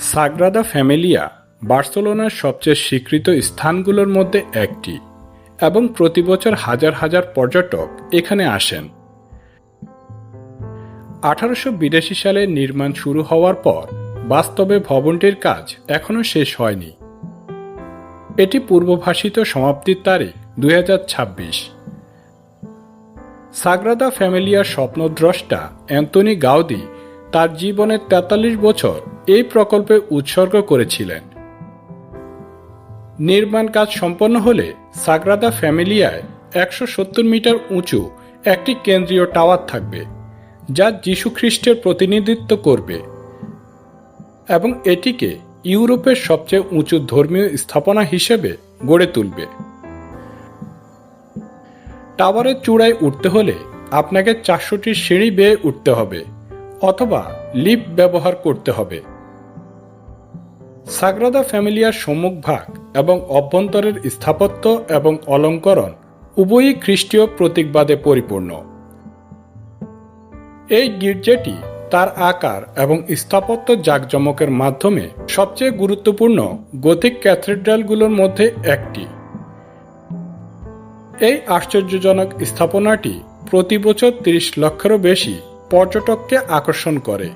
সাগ্রাদা Familia বার্সেলোনার সবচেয়ে স্বীকৃত স্থানগুলোর মধ্যে একটি এবং প্রতি বছর হাজার হাজার পর্যটক এখানে আসেন। আঠারোশো বিরাশি সালে নির্মাণ শুরু হওয়ার পর বাস্তবে ভবনটির কাজ এখনও শেষ হয়নি। এটি পূর্বভাষিত সমাপ্তির তারিখ দুই সাগ্রাদা ফ্যামিলিয়ার স্বপ্নদ্রষ্টা অ্যান্তনি গাউদি তার জীবনের ৪৩ বছর এই প্রকল্পে উৎসর্গ করেছিলেন। নির্মাণ কাজ সম্পন্ন হলে সাগ্রাদা ফ্যামিলিয়ায় একশো সত্তর মিটার উঁচু একটি কেন্দ্রীয় টাওয়ার থাকবে, যা যীশু খ্রিস্টের প্রতিনিধিত্ব করবে এবং এটিকে ইউরোপের সবচেয়ে উঁচু ধর্মীয় স্থাপনা হিসেবে গড়ে তুলবে। টাওয়ারের চূড়ায় উঠতে হলে আপনাকে চারশোটি সিঁড়ি বেয়ে উঠতে হবে। অথবা লিপ ব্যবহার করতে হবে। সাগ্রাদা ফ্যামিলিয়ার সম্মুখভাগ এবং অভ্যন্তরের স্থাপত্য এবং অলঙ্করণ উভয়ই খ্রিস্টীয় প্রতীকবাদে পরিপূর্ণ। এই গির্জাটি তার আকার এবং স্থাপত্য জাঁকজমকের মাধ্যমে সবচেয়ে গুরুত্বপূর্ণ গথিক ক্যাথেড্রালগুলোর মধ্যে একটি। এই আশ্চর্যজনক স্থাপনাটি প্রতি বছর তিরিশ লক্ষেরও বেশি পর্যটককে আকর্ষণ করে।